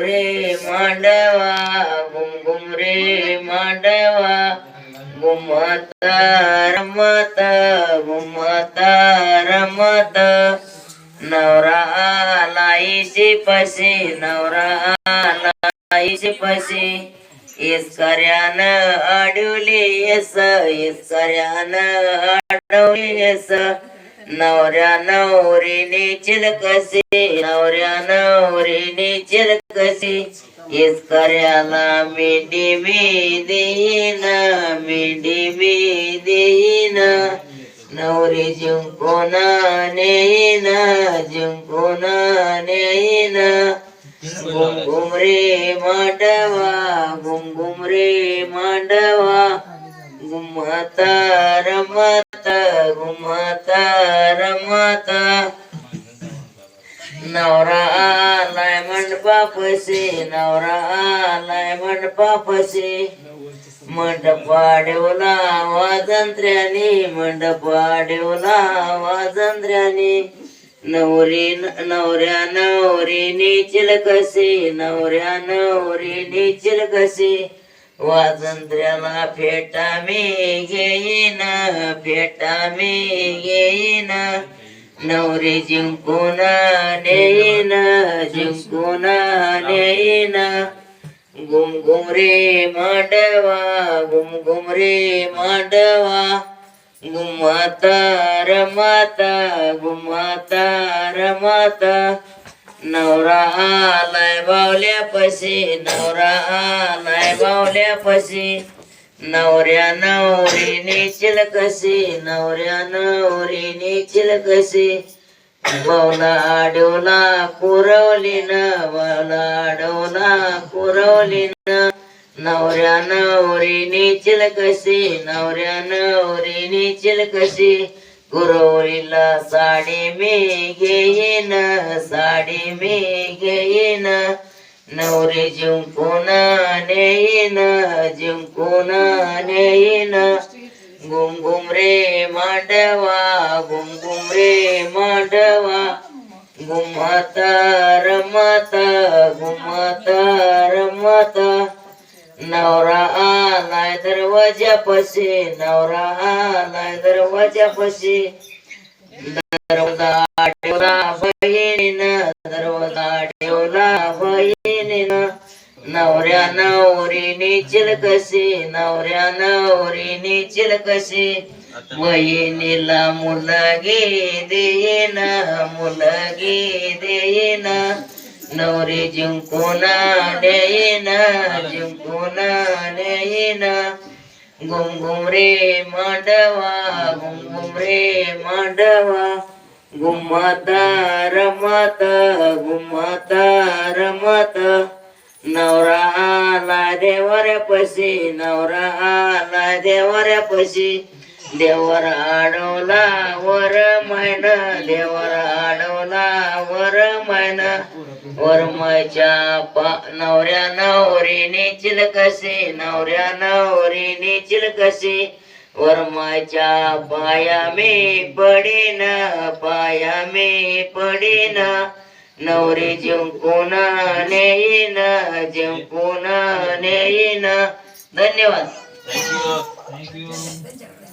रे मांडवा गुम गुम रे मांडवा. गुमता रमत गुमता रमत. नवरा आलाईशी पशी नवरा आलाईशी पशी. इसकऱ्यानं अडवली येस इसकऱ्यानं अडवली येस नवऱ्या नवरीने चिलकसे नवऱ्या नवरीने चिलकशी इसकऱ्याला मेंढी मी देईना मेंढी मी देईना नवरी जिंकून नेईना जिंकून नेईना गुमगुम रे मांडवा गुमगुम रे मांडवा. गुमता रमत नवरा आलाय मंडपापशी नवरा आलाय मंडपापशी मंडपाडेवला वाजंत्र्यानी वाढवला वाजंत्र्यानी नवरी नवऱ्या नवरीने चिलकसे नवऱ्या नवरीने चिलकसे. वाजंत्र्याला फेटा मी घेईन फेटा मी घेईन. नवरी जिंकून नेईन जिंकून नेईन. गुम रे मांडवा गुम रे मांडवा. गुमाता रमाता गुमाता रमाता. नवरा आलाय बावल्या पशी नवरा आलाय बावल्या पशी नवऱ्या नवरीने चिलकसे नवऱ्या नवरीने चिलकसे बावला आडवला कुरवली न बावला आडवला कुरवली. नवऱ्या नवरीने चिलकसे नवऱ्या नवरीने चिलकसे कुरवलीला साडी मी घेईन साडी मी घेईन. नवरे जिंकून नेईन जिंकून नेईन गुम गुम रे मांडवा गुम गुम रे मांडवा. घुमत रमत घुमत रमत. नवरा आलाय दरवाजापाशी नवरा आलाय दरवाजापाशी दरवाजा ठेवला बहिणीनं दरवाजा ठेवला बहिणीनं नवऱ्या नवरीने चिलकशी नवऱ्या नवरीने चिलकशी बहिणीला मुलगी देईन मुलगी देईन. नवरी जिंकून नेईन जिंकून नेईन गुम गुम रे मांडवा गुम गुम रे मांडवा. गुमता रमत गुमता रमत नवरा आला देवऱ्या पशी नवरा आला देवऱ्या पशी देवर आडवला वर मैन देवर आडवला वर मैन. वरमाच्या पा नवऱ्या नवरीने चिलकसे नवऱ्या नवरीने चिलकसे. वरमाच्या पाया मी पडीन पाया मी पडीन. नवरी जिंकून नेईन जिंकून नेईन. धन्यवाद. Thank you thank you